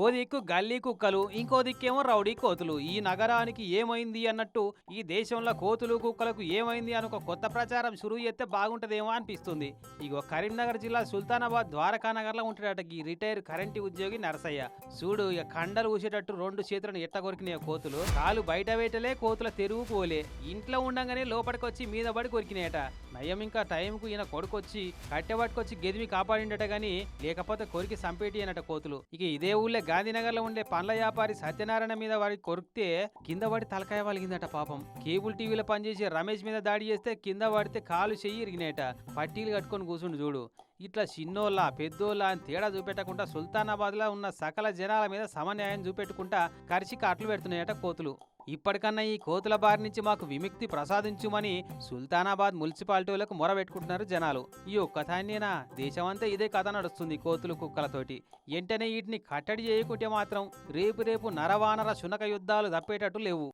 ఓ దిక్కు గల్లీ కుక్కలు ఇంకో దిక్కేమో రౌడీ కోతులు. ఈ నగరానికి ఏమైంది అన్నట్టు ఈ దేశంలో కోతులు కుక్కలకు ఏమైంది అని ఒక కొత్త ప్రచారం షురూ చేస్తే బాగుంటుందేమో అనిపిస్తుంది. ఇగో కరీంనగర్ జిల్లా సుల్తానాబాద్ ద్వారకా నగర్లో ఉంటాడట ఈ రిటైర్ కరెంటు ఉద్యోగి నరసయ్య. చూడు ఇక కండలు ఊసేటట్టు రెండు చేతులను ఎట్ట కొరికినాయి కోతులు. కాలు బయట వేయటలే కోతుల తెరువు పోలే. ఇంట్లో ఉండగానే లోపలికి వచ్చి మీద పడి కొరికినాయట. నయం ఇంకా టైంకు ఈయన కొడుకొచ్చి కట్టె పట్టుకొచ్చి గెదిమి కాపాడిండట గాని లేకపోతే కొరికి సంపేటి అనట కోతులు. ఇక ఇదే ఊళ్ళో గాంధీనగర్లో ఉండే పండ్ల వ్యాపారి సత్యనారాయణ మీద వాడి కొరికితే కింద పడి తలకాయ వలిగిందట పాపం. కేబుల్ టీవీలో పనిచేసే రమేష్ మీద దాడి చేస్తే కింద పడితే కాలు చెయ్యి ఇరిగినాయట. పట్టీలు కట్టుకొని కూర్చుండు చూడు. ఇట్లా చిన్నోళ్ళ పెద్దోళ్ళ అని తేడా చూపెట్టకుండా సుల్తానాబాద్లో ఉన్న సకల జనాల మీద సమన్యాయం చూపెట్టుకుంటా కరిచి కాట్లు పెడుతున్నాయట కోతులు. ఇప్పటికన్నా ఈ కోతుల బారి నుంచి మాకు విముక్తి ప్రసాదించుమని సుల్తానాబాద్ మున్సిపాలిటీలకు మొరబెట్టుకుంటున్నారు జనాలు. ఈ ఒక్కదాన్నేనా దేశమంతా ఇదే కథ నడుస్తుంది కోతులు కుక్కలతోటి. వెంటనే వీటిని కట్టడి చేయకుంటే మాత్రం రేపు రేపు నరవానర శునక యుద్ధాలు తప్పేటట్టు లేవు.